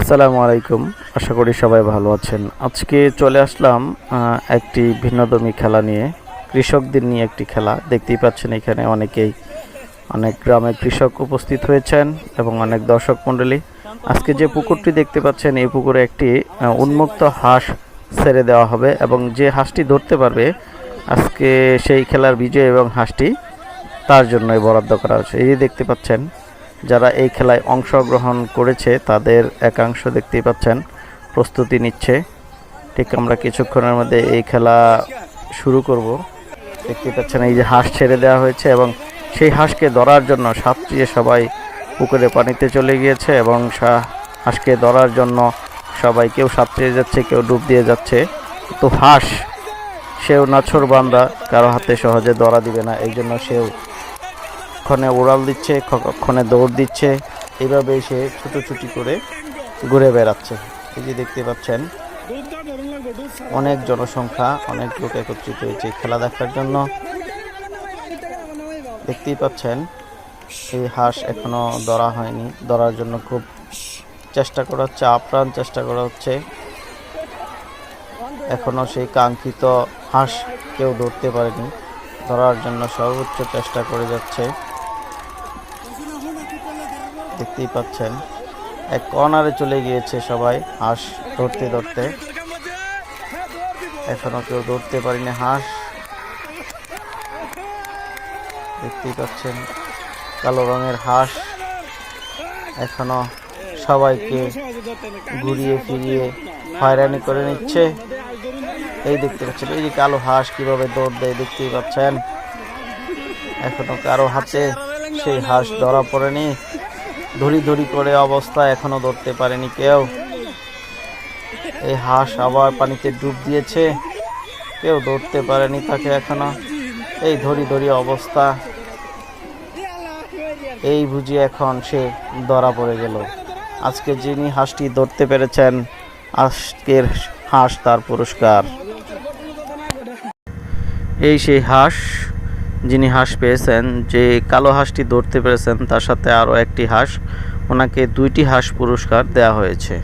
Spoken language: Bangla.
আসসালামু আলাইকুম। আশা করি সবাই ভালো আছেন। আজকে চলে আসলাম একটি ভিন্নধর্মী খেলা নিয়ে, কৃষকদের নিয়ে একটি খেলা। দেখতেই পাচ্ছেন এখানে অনেকেই, অনেক গ্রামের কৃষক উপস্থিত হয়েছেন এবং অনেক দর্শক মণ্ডলী। আজকে যে পুকুরটি দেখতে পাচ্ছেন, এই পুকুরে একটি উন্মুক্ত হাঁস ছেড়ে দেওয়া হবে এবং যে হাঁসটি ধরতে পারবে, আজকে সেই খেলার বিজয় এবং হাঁসটি তার জন্যই বরাদ্দ করা হয়েছে। এই দেখতে পাচ্ছেন যারা এই খেলায় অংশগ্রহণ করেছে, তাদের একাংশ দেখতেই পাচ্ছেন, প্রস্তুতি নিচ্ছে। ঠিক আমরা কিছুক্ষণের মধ্যে এই খেলা শুরু করব। দেখতে পাচ্ছেন এই যে হাঁস ছেড়ে দেওয়া হয়েছে এবং সেই হাঁসকে ধরার জন্য সাঁতরিয়ে সবাই পুকুরে পানিতে চলে গিয়েছে এবং হাঁসকে ধরার জন্য সবাই কেউ সাঁতরিয়ে যাচ্ছে, কেউ ডুব দিয়ে যাচ্ছে। তো হাঁস, সেও নাছর বান্দা, কারও হাতে সহজে ধরা দিবে না এই জন্য সেও ক্ষণে ওড়াল দিচ্ছে ক্ষণে দৌড় দিচ্ছে। এইভাবেই সে ছুটোছুটি করে ঘুরে বেড়াচ্ছে। এই যে দেখতে পাচ্ছেন, অনেক জনসংখ্যা, অনেক লোক একত্রিত হয়েছে খেলা দেখার জন্য। দেখতেই পাচ্ছেন, এই হাঁস এখনও ধরা হয়নি। ধরার জন্য খুব চেষ্টা করা হচ্ছে, আপ্রাণ চেষ্টা করা হচ্ছে। এখনও সেই কাঙ্ক্ষিত হাঁস কেউ ধরতে পারেনি। ধরার জন্য সর্বোচ্চ চেষ্টা করে যাচ্ছে। দেখতেই পাচ্ছেন। এক কর্নারে চলে গিয়েছে সবাই, হাঁস ধরতে ধরতে। এখনও কেউ ধরতে পারিনি হাঁস। দেখতেই পাচ্ছেন, কালো রঙের হাঁস এখনও সবাইকে ঘুরিয়ে ফিরিয়ে হয়রানি করে নিচ্ছে। এই দেখতে পাচ্ছেন, এই যে কালো হাঁস কীভাবে দৌড় দেয় দেখতেই পাচ্ছেন। এখনও কারও হাতে সেই হাঁস ধরা পড়েনি। ধরি ধরি করে অবস্থা এখনও ধরতে পারেনি কেউ। এই হাঁস আবার পানিতে ডুব দিয়েছে। কেউ ধরতে পারেনি তাকে এখনও। এই ধরি ধরি অবস্থা। এই বুঝি এখন সে ধরা পড়ে গেল। আজকে যিনি হাঁসটি ধরতে পেরেছেন, আজকের হাঁস তার পুরস্কার। এই সেই হাঁস যিনি হাঁস পেয়েছেন, যে কালো হাঁসটি ধরতে পেরেছেন, তার সাথে আরও একটি হাঁস, ওনাকে দুইটি হাঁস পুরস্কার দেওয়া হয়েছে।